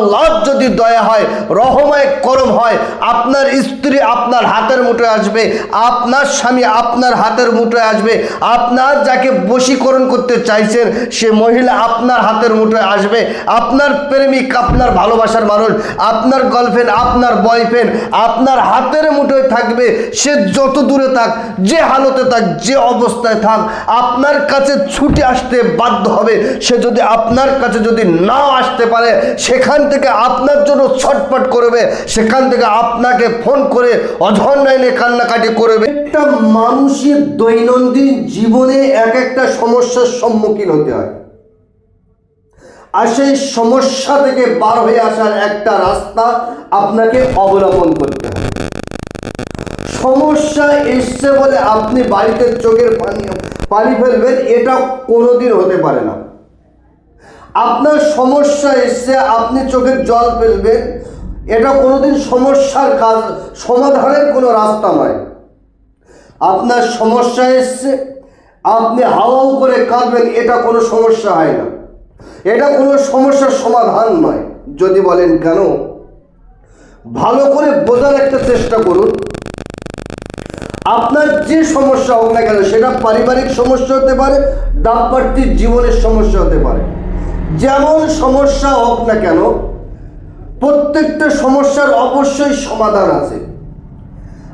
love যদি দয়া হয়, রহমায় করম হয়, আপনার স্ত্রী আপনার হাতের মুঠোয় আসবে, আপনার স্বামী আপনার হাতের মুঠোয় আসবে, আপনার যাকে বশীকরণ করতে চাইছেন, সে মহিলা আপনার হাতের মুঠোয় আসবে, আপনার প্রেমিক, আপনার ভালোবাসার মানুষ, আপনার গার্লফ্রেন্ড আপনার বয়ফ্রেন্ড আপনার হাতের মুঠোয় থাকবে, সে যত দূরে থাক, যে হালতে থাক, যে অবস্থায় থাক, আপনার কাছে ছুটে আসতে বাধ্য হবে। সে যদি আপনার কাছে যদি না আসতে পারে, সেখান থেকে আপনার জন্য ছটপট করবে, সেখান থেকে আপনাকে ফোন করে অঝর্ণায়নে কান্নাকাটি করবে। একটা মানুষের দৈনন্দিন জীবনে এক একটা সমস্যার সম্মুখীন হতে হয়। আর সেই সমস্যা থেকে বার হয়ে আসার একটা রাস্তা আপনাকে অবলম্বন করতে হবে সমস্যা এসছে বলে আপনি বাড়িতে চোখের পানি পানি ফেলবেন, এটা কোনোদিন হতে পারে না। আপনার সমস্যা এসছে, আপনি চোখের জল ফেলবেন। এটা কোনোদিন সমস্যার কাজ, সমাধানের কোনো রাস্তা নয়। আপনার সমস্যা এসছে, আপনি হাওয়াও করে কাঁদবেন, এটা কোনো সমস্যা হয় না। এটা কোনো সমস্যার সমাধান নয়। যদি বলেন কেন? ভালো করে বোঝার একটা চেষ্টা করুন। আপনার যে সমস্যা হোক না কেন, সেটা পারিবারিক সমস্যা হতে পারে দাম্পত্যিক জীবনের সমস্যা হতে পারে। যেমন সমস্যা হোক না কেন, প্রত্যেকটা সমস্যার অবশ্যই সমাধান আছে।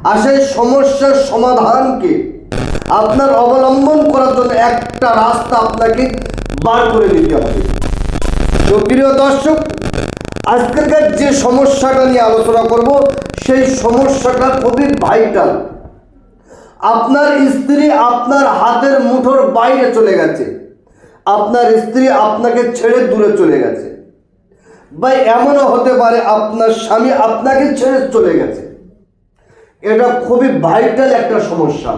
আর সেই সমস্যার সমাধানকে আপনার অবলম্বন করার জন্য একটা রাস্তা আপনাকে বার করে দিতে হবে। তো প্রিয় দর্শক, আজকেরকার যে সমস্যাটা নিয়ে আলোচনা করব, সেই সমস্যাটা খুবই ভাইটাল আপনার স্ত্রী আপনার হাতের মুঠোর বাইরে চলে গেছে। আপনার স্ত্রী আপনাকে ছেড়ে দূরে চলে গেছে। বা এমনও হতে পারে আপনার স্বামী আপনাকে ছেড়ে চলে গেছে। এটা খুবই ভাইটাল একটা সমস্যা।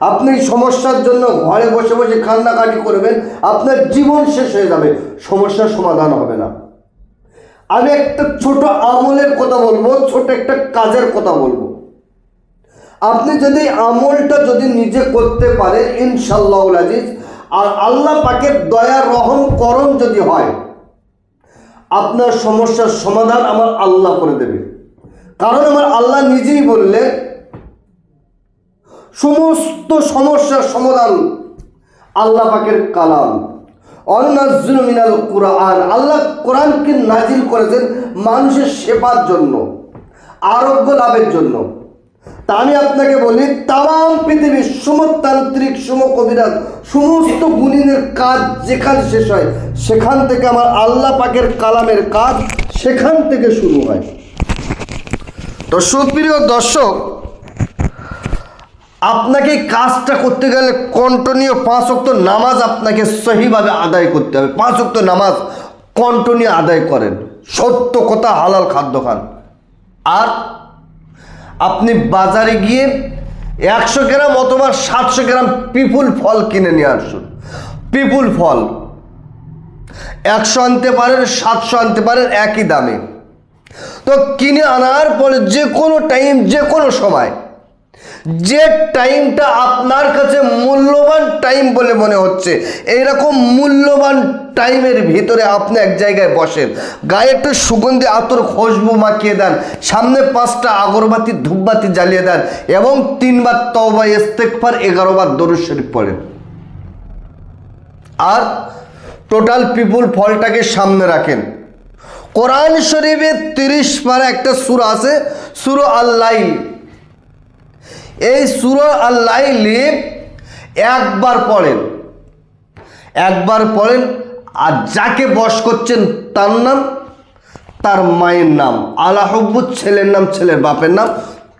আপনি সমস্যার জন্য ঘরে বসে বসে কান্নাকাটি করবেন, আপনার জীবন শেষ হয়ে যাবে, সমস্যার সমাধান হবে না। আমি একটা ছোট আমলের কথা বলব, ছোট একটা কাজের কথা বলব। আপনি যদি আমলটা যদি নিজে করতে পারেন ইনশাল্লাহ আজিজ আর আল্লাহ পাকের দয়া, রহম, করম যদি হয়, আপনার সমস্যার সমাধান আমার আল্লাহ করে দেবে। কারণ আমার আল্লাহ নিজেই বললে, সমস্ত সমস্যার সমাধান আল্লাহ পাকের কালাম। অন্নাজুল মিনাল কোরআন, আল্লাহ কোরআনকে নাজিল করেছেন মানুষের সেবার জন্য, আরোগ্য লাভের জন্য। তা আমি আপনাকে বলি তাম পৃথিবীর সমতান্ত্রিক সম কবিরাজ সমস্ত গুণিনের কাজ যেখানে শেষ হয়, সেখান থেকে আমার আল্লাহ পাকের কালামের কাজ সেখান থেকে শুরু হয়। তো সুপ্রিয় দর্শক, আপনাকে কাজটা করতে গেলে কন্টিনিউ পাঁচ অক্ত নামাজ আপনাকে সহিভাবে আদায় করতে হবে। পাঁচ অক্ত নামাজ কন্টিনিউ আদায় করেন। সত্য কথা, হালাল খাদ্য খান। আর আপনি বাজারে গিয়ে একশো গ্রাম অথবা সাতশো গ্রাম পিপুল ফল কিনে নিয়ে আসুন। পিপুল ফল। একশো আনতে পারেন, সাতশো আনতে পারেন, একই দামে। তো কিনে আনার পরে যে কোনো টাইম যে কোনো সময় যে টাইমটা আপনার কাছে মূল্যবান টাইম বলে মনে হচ্ছে, এইরকম মূল্যবান টাইমের ভিতরে আপনি এক জায়গায় বসেন। গায়ে একটু সুগন্ধি আতর খুশবু মাখিয়ে দেন, সামনে পাঁচটা আগরবাতি ধূপবাতি জ্বালিয়ে দেন এবং তিনবার তওবা ইস্তেকফার এগারোবার দরুদ শরীফ পড়েন। আর টোটাল পিপুল ফলটাকে সামনে রাখেন। কোরআন শরীফে তিরিশ পারা একটা সুর আছে, সুর আল্লাইল। এই সুর আল্লাইলি একবার পড়েন। একবার পড়েন, আর যাকে বস করছেন তার নাম, তার মায়ের নাম আলাহব্বুর ছেলের নাম, ছেলের বাপের নাম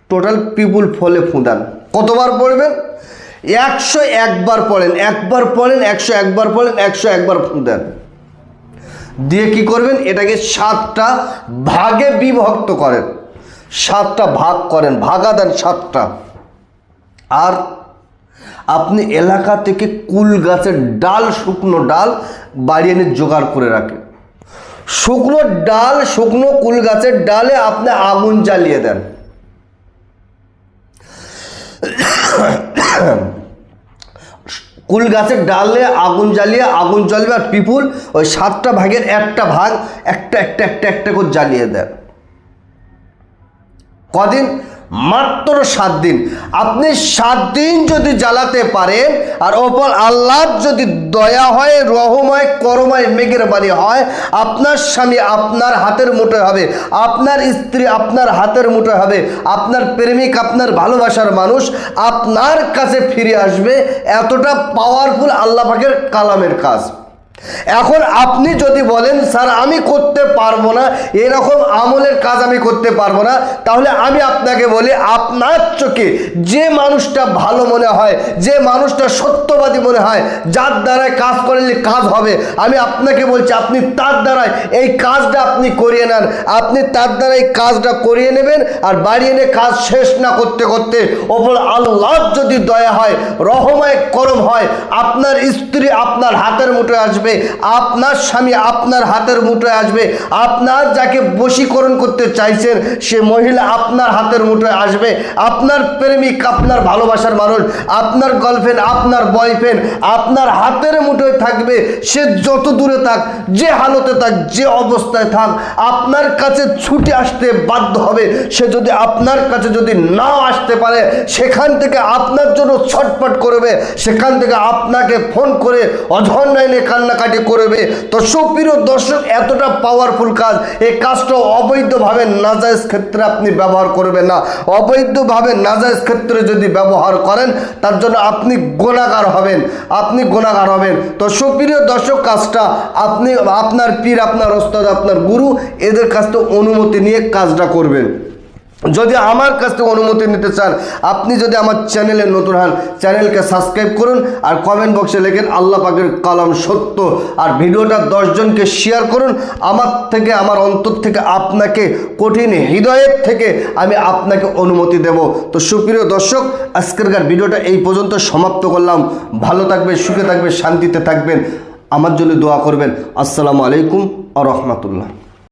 টোটাল পিপুল ফলে ফুঁদান। কতবার পড়বেন? একশো একবার পড়েন একবার পড়েন, একশো একবার পড়েন, একশো একবার ফুঁদেন। দিয়ে কি করবেন? এটাকে সাতটা ভাগে বিভক্ত করেন। সাতটা ভাগ করেন ভাগা দেন সাতটা। আর আপনি এলাকা থেকে কুল গাছের ডাল, শুকনো ডাল বাড়ি এনে জোগাড় করে রাখেন। শুকনো ডাল, শুকনো কুল গাছের ডালে আপনি আগুন জ্বালিয়ে দেন। কুল গাছের ডালে আগুন জ্বালিয়ে, আগুন জ্বলবে আর পিপুল ওই সাতটা ভাগের একটা ভাগ একটা একটা একটা একটা করে জ্বালিয়ে দেয় কদিন? মাত্র সাত দিন। আপনি সাত দিন যদি জ্বালাতে পারেন, আর ওপর আল্লাহর যদি দয়া হয়, রহময়, করময় মেঘের বাড়ি হয়, আপনার স্বামী আপনার হাতের মুঠোয় হবে, আপনার স্ত্রী আপনার হাতের মুঠোয় হবে, আপনার প্রেমিক আপনার ভালোবাসার মানুষ আপনার কাছে ফিরে আসবে, এতটা পাওয়ারফুল আল্লাহ পাকের কালামের কাজ। এখন আপনি যদি বলেন, স্যার, আমি করতে পারব না, এরকম আমলের কাজ আমি করতে পারব না, তাহলে আমি আপনাকে বলি, আপনার চোখে যে মানুষটা ভালো মনে হয়, যে মানুষটা সত্যবাদী মনে হয়, যার দ্বারায় কাজ করলে কাজ হবে, আমি আপনাকে বলছি, আপনি তার দ্বারাই এই কাজটা আপনি করিয়ে নেন। আপনি তার দ্বারা এই কাজটা করিয়ে নেবেন আর বাড়ি এনে কাজ শেষ না করতে করতে ওপর আল্লাহর যদি দয়া হয় রহমায় করম হয়, আপনার স্ত্রী আপনার হাতের মুঠোয় আসবে আপনার স্বামী আপনার হাতের মুঠোয় আসবে, আপনার যাকে বশীকরণ করতে চাইছেন, সে মহিলা আপনার হাতের মুঠোয় আসবে, আপনার প্রেমিক, আপনার ভালোবাসার মানুষ, আপনার গার্লফ্রেন্ড আপনার বয়ফ্রেন্ড আপনার হাতের মুঠোয় থাকবে, সে যত দূরে থাক, যে হালতে থাক, যে অবস্থায় থাক, আপনার কাছে ছুটে আসতে বাধ্য হবে। সে যদি আপনার কাছে যদি না আসতে পারে, সেখান থেকে আপনার জন্য ছটপট করবে, সেখান থেকে আপনাকে ফোন করে অঝন্যায় কান্নাকাটি করবে। তো সুপ্রিয় দর্শক, এতটা পাওয়ারফুল কাজ, এই কাজটা অবৈধভাবে নাজাইজ ক্ষেত্রে আপনি ব্যবহার করবেন না। অবৈধভাবে নাজাইজ ক্ষেত্রে যদি ব্যবহার করেন, তার জন্য আপনি গোনাগার হবেন। আপনি গোনাগার হবেন। তো সুপ্রিয় দর্শক, কাজটা আপনি, আপনার পীর, আপনার ওস্তাদ, আপনার গুরু, এদের কাছ থেকে অনুমতি নিয়ে কাজটা করবেন। যদি আমার কাছ থেকে অনুমতি নিতে চান, আপনি যদি আমার চ্যানেলে নতুন হন, চ্যানেলকে সাবস্ক্রাইব করুন আর কমেন্ট বক্সে লেখেন আল্লাহ পাকের কালাম সত্য। আর ভিডিওটা দশজনকে শেয়ার করুন। আমার থেকে, আমার অন্তর থেকে আপনাকে কঠিন হৃদয়ের থেকে আমি আপনাকে অনুমতি দেব। তো সুপ্রিয় দর্শক আজকেরকার ভিডিওটা এই পর্যন্ত সমাপ্ত করলাম। ভালো থাকবে সুখে থাকবে শান্তিতে থাকবেন। আমার জন্য দোয়া করবেন। আসসালামু আলাইকুম আ রহমতুল্লাহ।